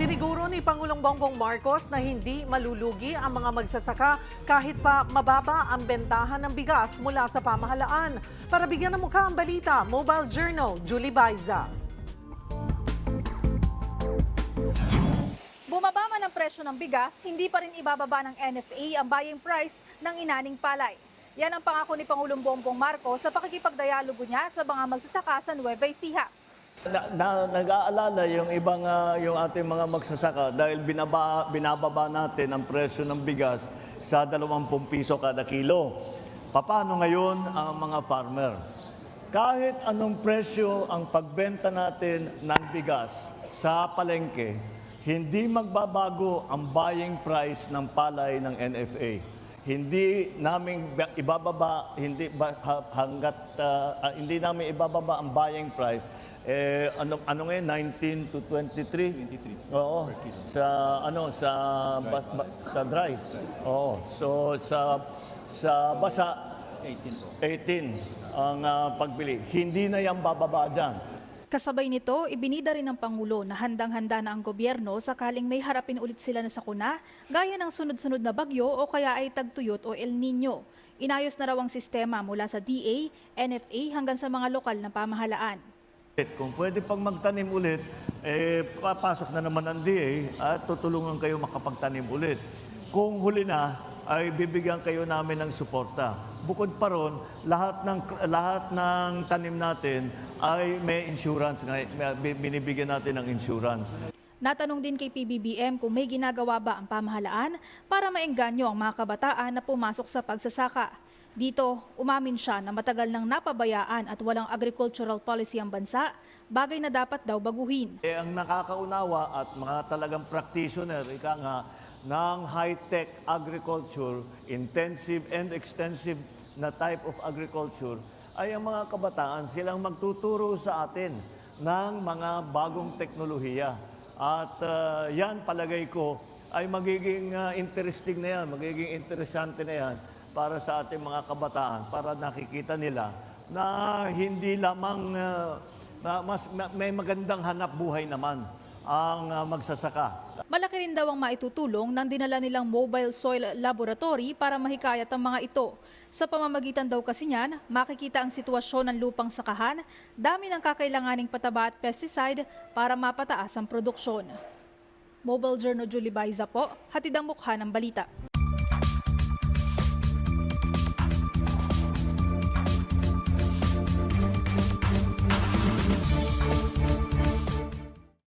Siniguro ni Pangulong Bongbong Marcos na hindi malulugi ang mga magsasaka kahit pa mababa ang bentahan ng bigas mula sa pamahalaan. Para bigyan ng mukha ang balita, Mobile Journal, Julie Baiza. Bumaba man ang presyo ng bigas, hindi pa rin ibababa ng NFA ang buying price ng inaning palay. Yan ang pangako ni Pangulong Bongbong Marcos sa pakikipagdialogo niya sa mga magsasaka sa Nueva Ecija. Na, na, nag-aalala yung ibang ah, yung ating mga magsasaka dahil binaba, binababa natin ang presyo ng bigas sa 20 piso kada kilo. Paano ngayon ang mga farmer? Kahit anong presyo ang pagbenta natin ng bigas sa palengke, hindi magbabago ang buying price ng palay ng NFA. Hindi namin ba- ibababa, hindi ba, ha- hanggat ah, ah, hindi namin ibababa ang buying price eh ano ano ngayon? 19 to 23 23 oo. Sa ano sa ba, ba- sa dry oo. So sa sa basa 18 18 ang ah, pagbili. Hindi na yan bababa diyan Kasabay nito, ibinida rin ng Pangulo na handang-handa na ang gobyerno sakaling may harapin ulit sila na sakuna, gaya ng sunod-sunod na bagyo o kaya ay tagtuyot o El Nino. Inayos na raw ang sistema mula sa DA, NFA hanggang sa mga lokal na pamahalaan. Kung pwede pang magtanim ulit, eh, papasok na naman ang DA at tutulungan kayo makapagtanim ulit. Kung huli na, ay bibigyan kayo namin ng suporta. Bukod pa ron, lahat ng, lahat ng tanim natin ay may insurance, may- binibigyan natin ng insurance. Natanong din kay PBBM kung may ginagawa ba ang pamahalaan para maengganyo ang mga kabataan na pumasok sa pagsasaka. Dito, umamin siya na matagal nang napabayaan at walang agricultural policy ang bansa, bagay na dapat daw baguhin. Eh, ang nakakaunawa at mga talagang practitioner, ika nga, ng high-tech agriculture, intensive and extensive na type of agriculture, ay ang mga kabataan silang magtuturo sa atin ng mga bagong teknolohiya. At ah, yan, palagay ko, ay magiging ah, interesting na yan, magiging interesante na yan para sa ating mga kabataan, para nakikita nila na hindi lamang ah, na mas ma- may magandang hanap buhay naman ang ah, magsasaka. Malaki rin daw ang maitutulong ng dinala nilang mobile soil laboratory para mahikayat ang mga ito. Sa pamamagitan daw kasi niyan, makikita ang sitwasyon ng lupang sakahan, dami ng kakailanganing pataba at pesticide para mapataas ang produksyon. Mobile Journal Julie Baiza po, hatid ang mukha ng balita.